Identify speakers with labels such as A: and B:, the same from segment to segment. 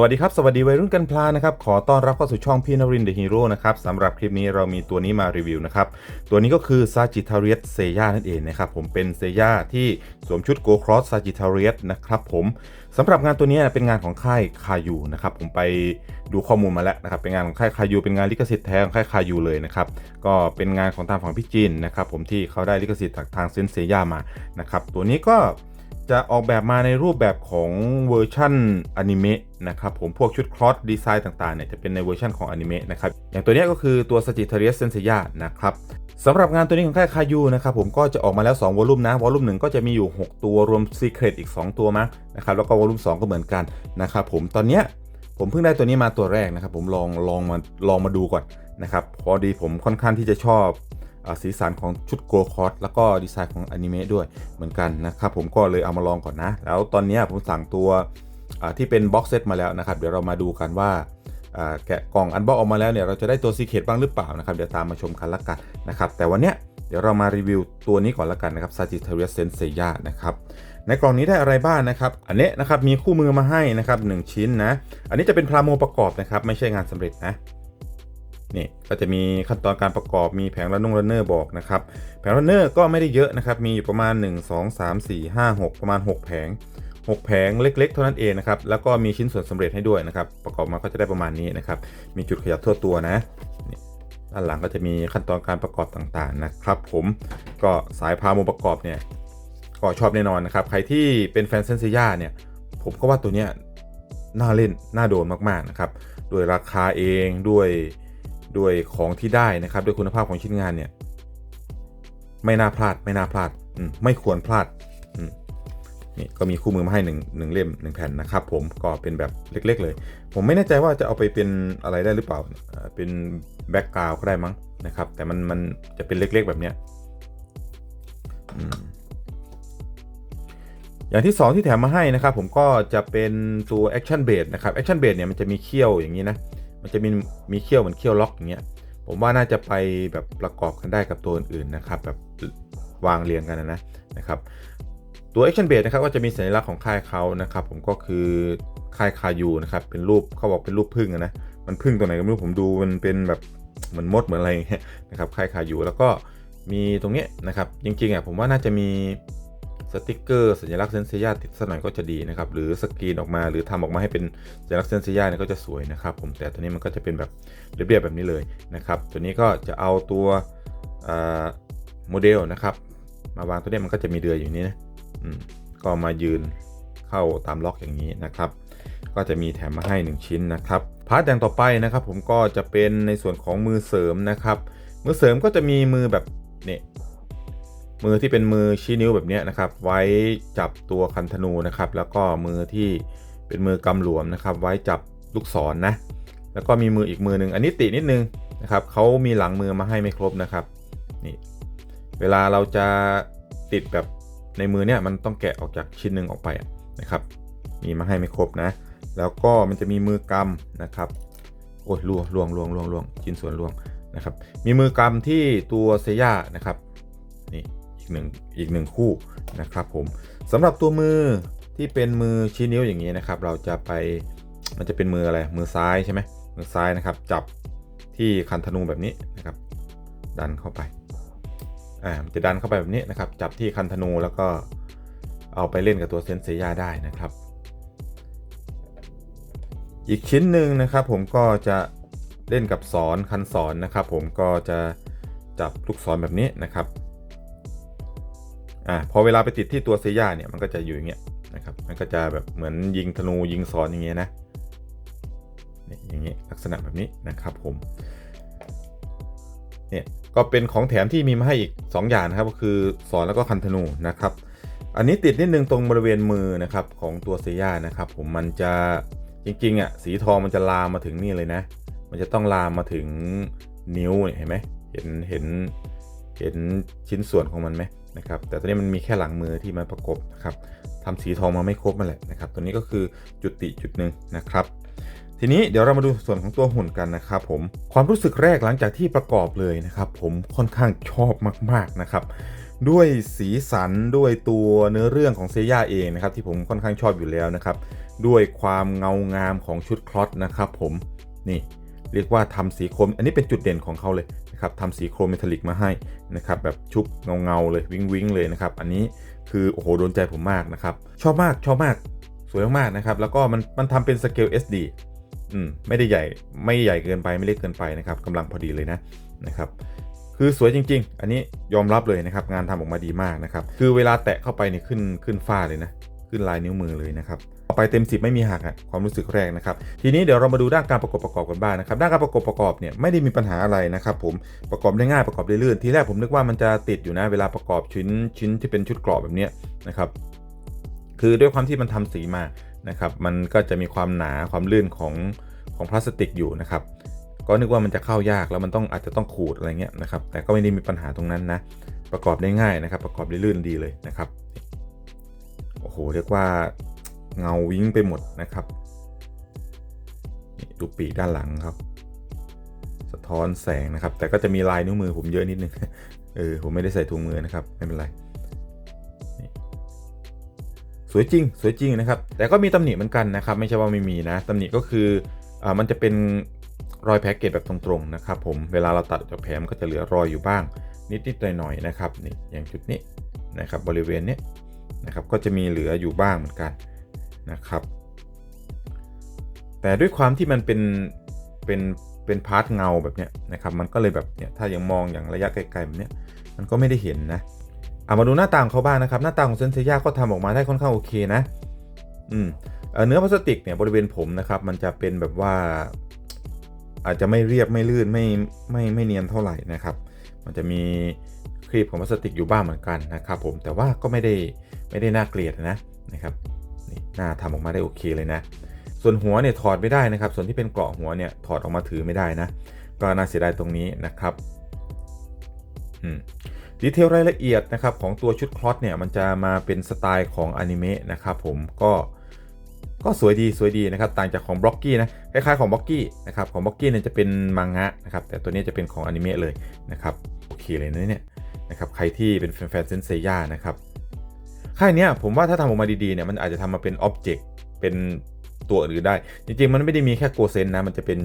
A: วัสดีครับ สวัสดีวัยรุ่นกันพลานะครับ ขอต้อนรับเข้าสู่ช่องพี่นรินเดอะฮีโร่นะครับสำหรับคลิปนี้เรามีตัวนี้มารีวิวนะครับ ตัวนี้ก็คือ Sagittarius s e y a นั่นเองนะครับ ผมเป็นเซย่าที่สวมชุด Go Cross Sagittarius นะครับผมสำหรับงานตัวนี้เป็นงานของค่ายคายูนะครับ ผมไปดูข้อมูลมาแล้วนะครับ เป็นงานของค่ายคายูเป็นงานลิขสิทธิ์แท้ของค่ายคายูเลยนะครับ ก็เป็นงานของทางฝั่งพี่จีนนะครับ ผมที่เขาได้ลิขสิทธิ์จากทางเซนเซย่ามานะครับ ตัวนี้ก็ จะออกแบบมาในรูปแบบของเวอร์ชั่นอนิเมะนะครับผมพวกชุดคลอสดีไซน์ต่างๆเนี่ยจะเป็นในเวอร์ชันของอนิเมะนะครับอย่างตัวนี้ก็คือตัว Sagittarius Senseiya นะครับสำหรับงานตัวนี้ของค่ายคายูนะครับผมก็จะออกมาแล้ว 2วอลลุ่มนะวอลลุ่มหนึ่งก็จะมีอยู่ 6 ตัวรวม Secret อีก 2 ตัวมั้งนะครับแล้วก็วอลลุ่ม2ก็เหมือนกันนะครับผมตอนเนี้ยผมเพิ่งได้ตัวนี้มาตัวแรกนะครับผมลองลองมาลองมาดูก่อนนะครับพอดีผมค่อนข้างที่จะชอบ สีสันของชุดโกคอสแล้วก็ดีไซน์ของอนิเมะด้วยเหมือนกันนะครับผมก็เลยเอามาลองก่อนนะ แล้วตอนนี้ผมสั่งตัวที่เป็นบ็อกเซตมาแล้วนะครับ เดี๋ยวเรามาดูกันว่าแกะกล่องอันบ็อกออกมาแล้วเนี่ยเราจะได้ตัวซีเค t บ้างหรือเปล่านะครับ เดี๋ยวตามมาชมกันละกันนะครับ แต่วันเนี้ยเดี๋ยวเรามารีวิวตัวนี้ก่อนละกันนะครับ Sagittarius s e n s e i a นะครับในกล่องนี้ได้อะไรบ้างนะครับ อันนี้นะครับมีคู่มือมาให้นะครับหชิ้นนะ อันนี้จะเป็นพลาโมประกอบนะครับ ไม่ใช่งานสำเร็จนะ นี่ก็จะมีขั้นตอนการประกอบมีแผงรันนุ่งรันเนอร์บอกนะครับแผงรันเนอร์ก็ไม่ได้เยอะนะครับมีอยู่ประมาณ 1 2 3 4 5 6 ประมาณ 6 แผง 6 แผงเล็ก ๆ เท่านั้นเองนะครับแล้วก็มีชิ้นส่วนสำเร็จให้ด้วยนะครับประกอบมาก็จะได้ประมาณนี้นะครับมีจุดขยับทั่วตัวนะนด้านหลังก็จะมีขั้นตอนการประกอบต่างๆนะครับผมก็สายพาโมประกอบเนี่ยก็ชอบแน่นอนนะครับใครที่เป็นแฟนเซนซิยาเนี่ยผมก็ว่าตัวเนี้ยน่าเล่นน่าโดนมากๆนะครับด้วยราคาเองด้วย ด้วยของที่ได้นะครับด้วยคุณภาพของชิ้นงานเนี่ย ไม่น่าพลาดไม่น่าพลาดไม่ควรพลาดนี่ก็มีคู่มือมาให้หนึ่งหนึ่งเล่มหนึ่งแผ่นนะครับ ผมก็เป็นแบบเล็ก ๆ เลย ผมไม่แน่ใจว่าจะเอาไปเป็นอะไรได้หรือเปล่า เป็นแบ็กกราวก็ได้มั้งนะครับ แต่มันมันจะเป็นเล็ก ๆ แบบเนี้ยอืมอย่างที่ 2 ที่แถมมาให้นะครับ ผมก็จะเป็นตัว Action Base นะครับ Action Base เนี่ยมันจะมีเขี้ยวอย่างนี้นะ มันจะมีมีเขี้ยวเหมือนเขี้ยวล็อกอย่างเงี้ยผมว่าน่าจะไปแบบประกอบกันได้กับตัวอื่นๆนะครับแบบวางเรียงกันนะนะครับตัว Action Base นะครับก็จะมีสัญลักษณ์ของค่ายเขานะครับ ผมก็คือค่ายคายูนะครับเป็นรูปเขาบอกเป็นรูปพึ่งอะนะมันพึ่งตัวไหนก็ไม่รู้ผมดูมันเป็นแบบเหมือนมดเหมือนอะไรเงี้ยนะครับค่ายคายูแล้วก็มีตรงเนี้ยนะครับจริงๆอะผมว่าน่าจะมี สติกเกอร์สัญลักษณ์เซนเซียติดสักหน่อยก็จะดีนะครับ หรือสกรีนออกมาหรือทำออกมาให้เป็นสัญลักษณ์เซนเซียเนี่ยก็จะสวยนะครับ ผมแต่ตัวนี้มันก็จะเป็นแบบเรียบๆแบบนี้เลยนะครับ ตัวนี้ก็จะเอาตัวโมเดลนะครับ มาวางตัวนี้มันก็จะมีเดือยอยู่นี้นะก็มายืนเข้าตามล็อกอย่างนี้นะครับ ก็จะมีแถมมาให้ 1 ชิ้นนะครับพาร์ทอย่างต่อไปนะครับ ผมก็จะเป็นในส่วนของมือเสริมนะครับ มือเสริมก็จะมีมือแบบเนี่ย มือที่เป็นมือชี้นิ้วแบบนี้นะครับ ไว้จับตัวคันธนูนะครับ แล้วก็มือที่เป็นมือกำหลวมนะครับ ไว้จับลูกศรนนะแล้วก็มีมืออีกมือหนึ่งอันนี้ตินิดนึงนะครับเขามีหลังมือมาให้ไม่ครบนะครับนี่เวลาเราจะติดแบบในมือเนี่ยมันต้องแกะออกจากชิ้นหนึ่งออกไปนะครับมีมาให้ไม่ครบนะ แล้วก็มันจะมีมือกำนะครับโอ้ยล่วงล่วงล่วงล่วงล่วงชิ้นส่วนล่วงนะครับ มีมือกำที่ตัวเซย่านะครับ หนึ่งอีกหนึ่งคู่นะครับผมสำหรับตัวมือที่เป็นมือชี้นิ้วอย่างนี้นะครับ เราจะไปมันจะเป็นมืออะไรมือซ้ายใช่ไหมมือซ้ายนะครับ จับที่คันธนูแบบนี้นะครับ ดันเข้าไปอ่ามันจะดันเข้าไปแบบนี้นะครับ จับที่คันธนูแล้วก็เอาไปเล่นกับตัวเซนเซียได้นะครับ อีกชิ้นหนึ่งนะครับ ผมก็จะเล่นกับสอนคันสอนนะครับ ผมก็จะจับลูกศรแบบนี้นะครับ อ่าพอเวลาไปติดที่ตัวเซย่าเนี่ยมันก็จะอยู่อย่างเงี้ยนะครับ มันก็จะแบบเหมือนยิงธนูยิงสอนอย่างเงี้ยนะนี่อย่างเงี้ยลักษณะแบบนี้นะครับผมเนี่ยก็เป็นของแถมที่มีมาให้อีก 2 อย่างนะครับก็คือสอนแล้วก็คันธนูนะครับ อันนี้ติดนิดนึงตรงบริเวณมือนะครับของตัวเซย่านะครับผมมันจะจริงๆอะสีทองมันจะลามมาถึงนี่เลยนะ มันจะต้องลามมาถึงนิ้วเห็นไหมเห็นเห็นเห็นชิ้นส่วนของมันไหม นะครับแต่ตัวนี้มันมีแค่หลังมือที่มาประกบนะครับทำสีทองมาไม่ครบมาแหละนะครับ ตัวนี้ก็คือจุดติจุดหนึ่งนะครับ ทีนี้เดี๋ยวเรามาดูส่วนของตัวหุ่นกันนะครับผมความรู้สึกแรกหลังจากที่ประกอบเลยนะครับ ผมค่อนข้างชอบมาก ๆนะครับ ด้วยสีสันด้วยตัวเนื้อเรื่องของเซย่าเองนะครับที่ผมค่อนข้างชอบอยู่แล้วนะครับ ด้วยความเงางามของชุดคลอสนะครับ ผมนี่เรียกว่าทำสีคม อันนี้เป็นจุดเด่นของเขาเลย นะครับทำสีโครเมทัลลิกมาให้นะครับแบบชุบเงาเงาๆเลยวิงวิงเลยนะครับอันนี้คือโอ้โหโดนใจผมมากนะครับชอบมากชอบมากสวยมากๆนะครับแล้วก็มันมันทำเป็นสเกล SD อืมไม่ได้ใหญ่ไม่ใหญ่เกินไปไม่เล็กเกินไปนะครับกำลังพอดีเลยนะนะครับคือสวยจริง ๆ อันนี้ยอมรับเลยนะครับงานทำออกมาดีมากนะครับคือเวลาแตะเข้าไปเนี่ยขึ้นขึ้นฝ้าเลยนะขึ้นลายนิ้วมือเลยนะครับ ต่อไปเต็ม 10 ไม่มีหักอะความรู้สึกแรกนะครับทีนี้เดี๋ยวเรามาดูด้านการประกอบประกอบกันบ้างนะครับด้านการประกอบประกอบเนี่ยไม่ได้มีปัญหาอะไรนะครับผมประกอบได้ง่ายประกอบได้ลื่นทีแรกผมนึกว่ามันจะติดอยู่นะเวลาประกอบชิ้นชิ้นที่เป็นชุดกรอบแบบนี้นะครับคือด้วยความที่มันทำสีมานะครับมันก็จะมีความหนาความลื่นของของพลาสติกอยู่นะครับก็นึกว่ามันจะเข้ายากแล้วมันต้องอาจจะต้องขูดอะไรเงี้ยนะครับแต่ก็ไม่ได้มีปัญหาตรงนั้นนะประกอบได้ง่ายนะครับ ประกอบได้ลื่นดีเลยนะครับโอ้โหเรียกว่า เงาวิ้งไปหมดนะครับดูปีกด้านหลังครับ สะท้อนแสงนะครับ แต่ก็จะมีลายนิ้วมือผมเยอะนิดนึงเออผมไม่ได้ใส่ถุงมือนะครับ ไม่เป็นไรสวยจริง สวยจริงนะครับ แต่ก็มีตำหนิเหมือนกันนะครับ ไม่ใช่ว่าไม่มีนะตำหนิก็คืออ่ามันจะเป็นรอยแพ็กเกจแบบตรงๆนะครับ ผมเวลาเราตัดจากแผลมันก็จะเหลือรอยอยู่บ้าง นิดๆหน่อยๆนะครับนี่อย่างจุดนี้นะครับบริเวณนี้นะครับก็จะมีเหลืออยู่บ้างเหมือนกัน นะครับ แต่ด้วยความที่มันเป็นเป็นเป็นพาร์ทเงาแบบเนี้ยนะครับ มันก็เลยแบบเนี่ยถ้ายังมองอย่างระยะไกลๆแบบเนี้ยมันก็ไม่ได้เห็นนะเอามาดูหน้าตาของเขาบ้างนะครับ หน้าตาของเซนเซียก็ทำออกมาได้ค่อนข้างโอเคนะ อืมเอ่อเนื้อพลาสติกเนี่ยบริเวณผมนะครับ มันจะเป็นแบบว่า อาจจะไม่เรียบไม่ลื่นไม่ไม่ไม่เนียนเท่าไหร่นะครับ มันจะมีครีบของพลาสติกอยู่บ้างเหมือนกันนะครับ ผมแต่ว่าก็ไม่ได้ไม่ได้น่าเกลียดนะนะครับ นี่หน้าทำออกมาได้โอเคเลยนะ ส่วนหัวเนี่ยถอดไม่ได้นะครับ ส่วนที่เป็นเกราะหัวเนี่ยถอดออกมาถือไม่ได้นะ ก็น่าเสียดายตรงนี้นะครับดีเทลรายละเอียดนะครับของตัวชุดคลอสเนี่ยมันจะมาเป็นสไตล์ของอนิเมะนะครับผมก็ก็สวยดีสวยดีนะครับต่างจากของบล็อกกี้นะคล้ายๆของบล็อกกี้นะครับของบล็อกกี้เนี่ยจะเป็นมังงะนะครับแต่ตัวนี้จะเป็นของอนิเมะเลยนะครับโอเคเลยนะเนี่ยนะครับใครที่เป็นแฟนเซนเซียนะครับ ค่ายนี้ผมว่าถ้าทำออกมาดีๆเนี่ยมันอาจจะทำมาเป็นอ็อบเจกต์เป็นตัวอื่นได้ จริงๆ มันไม่ได้มีแค่โกเซนนะ มันจะเป็น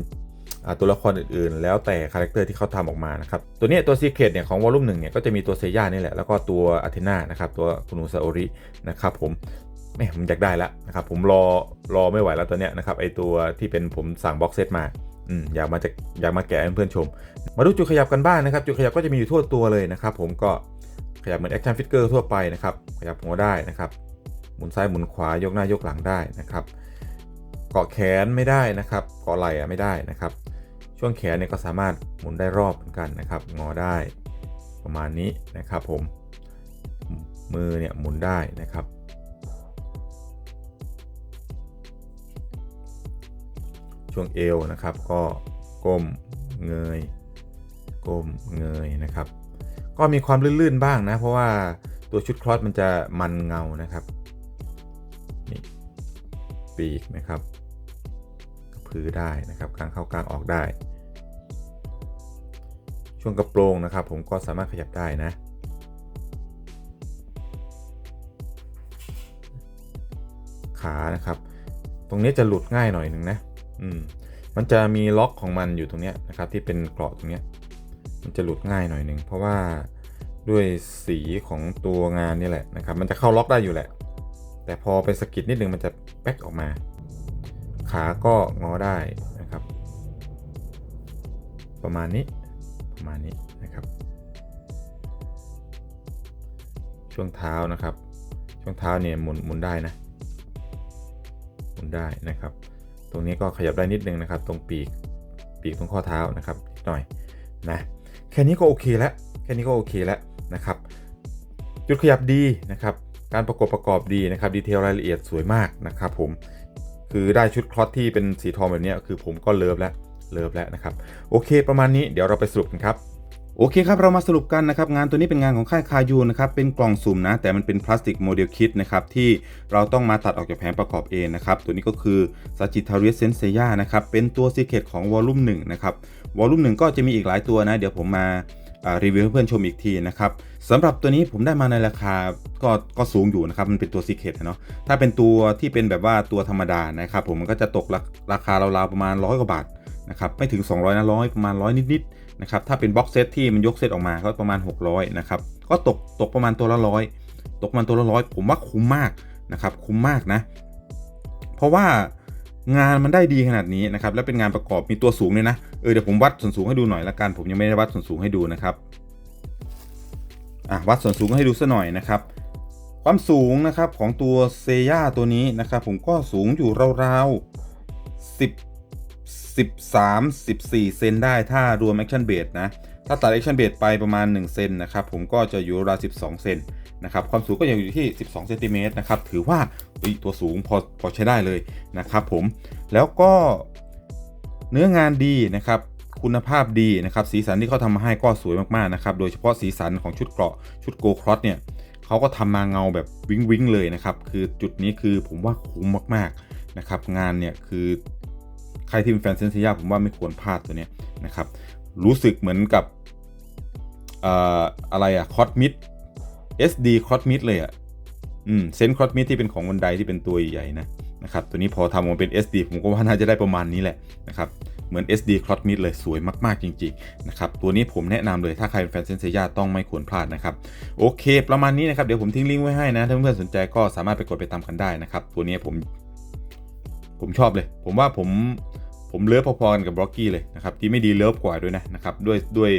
A: ตัวละครอื่นๆ แล้วแต่คาแรคเตอร์ที่เขาทำออกมานะครับ ตัวนี้ตัวซีเค t เนี่ยของวอลลุ่มหนึ่งเนี่ยก็จะมีตัวเซย่านี่แหละ แล้วก็ตัวอาเทนานะครับ ตัวคุนูซาโอรินะครับผมแม่ผมอยากได้แล้วนะครับ ผมรอรอไม่ไหวแล้วตัวเนี้ยนะครับไอตัวที่เป็นผมสั่งบ็อกเซตมาอืมอยากมาจะอยากมาแกะให้เพื่อนชม มาดูจุดขยับกันบ้างนะครับ จุดขยับก็จะมีอยู่ทั่วตัวเลยนะครับ ผมก็ ขยับเหมือนแอคชั่นฟิกเกอร์ทั่วไปนะครับ ขยับหัวได้นะครับ หมุนซ้ายหมุนขวายกหน้ายกหลังได้นะครับ เกาะแขนไม่ได้นะครับ เกาะไหล่ไม่ได้นะครับ ช่วงแขนเนี่ยก็สามารถหมุนได้รอบเหมือนกันนะครับ งอได้ประมาณนี้นะครับผม มือเนี่ยหมุนได้นะครับ ช่วงเอวนะครับก็ก้มเงยก้มเงยนะครับ ก็มีความลื่นๆบ้างนะ เพราะว่าตัวชุดคลอสมันจะมันเงานะครับนี่ปีกนะครับพื้ได้นะครับกลางเข้ากลางออกได้ ช่วงกระโปรงนะครับ ผมก็สามารถขยับได้นะขานะครับ ตรงนี้จะหลุดง่ายหน่อยหนึ่งนะ อืม มันจะมีล็อกของมันอยู่ตรงเนี้ยนะครับ ที่เป็นเกราะตรงเนี้ย มันจะหลุดง่ายหน่อยหนึ่งเพราะว่า ด้วยสีของตัวงานนี่แหละนะครับ มันจะเข้าล็อกได้อยู่แหละ แต่พอไปสกิดนิดนึงมันจะแป๊กออกมา ขาก็งอได้นะครับ ประมาณนี้ประมาณนี้นะครับ ช่วงเท้านะครับ ช่วงเท้าเนี่ยหมุนหมุนได้นะหมุนได้นะครับ ตรงนี้ก็ขยับได้นิดนึงนะครับ ตรงปีกปีกตรงข้อเท้านะครับนิดหน่อยนะแค่นี้ก็โอเคแล้วแค่นี้ก็โอเคแล้ว นะครับจุดขยับดีนะครับการประกอบประกอบดีนะครับดีเทลรายละเอียดสวยมากนะครับผมคือได้ชุดคลอสที่เป็นสีทองแบบนี้คือผมก็เลิฟแล้วเลิฟแล้วนะครับโอเค ประมาณนี้เดี๋ยวเราไปสรุปกันครับโอเคครับ เรามาสรุปกันนะครับ งานตัวนี้เป็นงานของค่ายคายูนะครับ เป็นกล่องสุ่มนะ แต่มันเป็นพลาสติกโมเดลคิดนะครับ ที่เราต้องมาตัดออกจากแผงประกอบเองนะครับ ตัวนี้ก็คือ Sagittarius Senseiya นะครับ เป็นตัวซีเค t ของวอลลุ่ม1นะครับ วอลลุ่ม1ก็จะมีอีกหลายตัวนะ เดี๋ยวผมมา รีวิวให้เพื่อนชมอีกทีนะครับสำหรับตัวนี้ผมได้มาในราคาก็ก็สูงอยู่นะครับ มันเป็นตัวซีเคทเนาะถ้าเป็นตัวที่เป็นแบบว่าตัวธรรมดานะครับผมมันก็จะตกราคาราวๆประมาณร้อยกว่าบาทนะครับไม่ถึง 200นะร้อยประมาณร้อยนิดๆนะครับถ้าเป็นบ็อกเซตที่มันยกเซตออกมาก็ประมาณ 600นะครับก็ตกตกประมาณตัวละร้อยตกประมาณตัวละร้อยผมว่าคุ้มมากนะครับคุ้มมากนะ เพราะว่า งานมันได้ดีขนาดนี้นะครับแล้วเป็นงานประกอบมีตัวสูงเลยนะเออเดี๋ยวผมวัดส่วนสูงให้ดูหน่อยละกัน ผมยังไม่ได้วัดส่วนสูงให้ดูนะครับอะวัดส่วนสูงให้ดูซะหน่อยนะครับ ความสูงนะครับของตัวเซย่าตัวนี้นะครับผมก็สูงอยู่ราวๆ10 13 14 เซนได้ถ้ารวม Action b a s นะ ถ้าตัด Action b a s ไปประมาณ1เซนนะครับผมก็จะอยู่ราว12เซนนะครับความสูงก็ยังอยู่ที่ 12เซนติเมตรนะครับถือว่าตัวสูงพอพอใช้ได้เลยนะครับผมแล้วก็เนื้องานดีนะครับคุณภาพดีนะครับสีสันที่เขาทำมาให้ก็สวยมากๆนะครับโดยเฉพาะสีสันของชุดเกราะชุดโกครอสเนี่ยเขาก็ทำมาเงาแบบวิงวิงเลยนะครับคือจุดนี้คือผมว่าคุ้มมากๆนะครับงานเนี่ยคือใครที่เป็นแฟนเซนเซียผมว่าไม่ควรพลาดตัวนี้นะครับ รู้สึกเหมือนกับอะไรอะคอสมิด SD คอสมิดเลยอะอืมเซนคอสมิดที่เป็นของบันไดที่เป็นตัวใหญ่นะนะครับตัวนี้พอทำมาเป็น SD ผมก็ว่าน่าจะได้ประมาณนี้แหละนะครับเหมือน SD c l o t m i d เลยสวยมาก ๆ จริง ๆ นะครับ ตัวนี้ผมแนะนำเลยถ้าใครเป็นแฟนเซนเซียต้องไม่ควรพลาดนะครับ โอเค ประมาณนี้นะครับ เดี๋ยวผมทิ้งลิงก์ไว้ให้นะ ถ้าเพื่อนๆสนใจก็สามารถไปกดไปตามกันได้นะครับ ตัวนี้ผม ผมชอบเลย ผมว่าผม ผมเลิฟพอๆกันกับบล็อกกี้เลยนะครับที่ไม่ดีเลิฟกว่าด้วยนะนะครับด้วยด้วย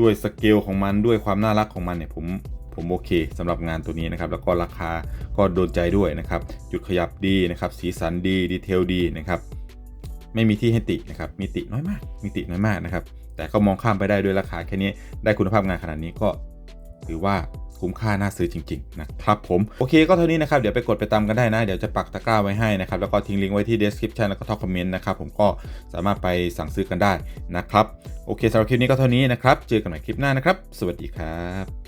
A: ด้วยสเกลของมันด้วยความน่ารักของมันเนี่ยผมผมโอเคสำหรับงานตัวนี้นะครับ แล้วก็ราคาก็โดนใจด้วยนะครับ จุดขยับดีนะครับ สีสันดีดีเทลดีนะครับ ไม่มีที่ให้ตินะครับ มีติน้อยมาก มีติน้อยมากนะครับ แต่ก็มองข้ามไปได้ด้วยราคาแค่นี้ ได้คุณภาพงานขนาดนี้ก็ถือว่า คุ้มค่าน่าซื้อจริงๆนะครับผมโอเคก็เท่านี้นะครับเดี๋ยวไปกดไปตามกันได้นะ เดี๋ยวจะปักตะกร้าไว้ให้นะครับแล้วก็ทิ้งลิงก์ไว้ที่ description แล้วก็ท็อปคอมเมนต์นะครับผมก็สามารถไปสั่งซื้อกันได้นะครับโอเคสำหรับคลิปนี้ก็เท่านี้นะครับเจอกันใหม่คลิปหน้านะครับ สวัสดีครับ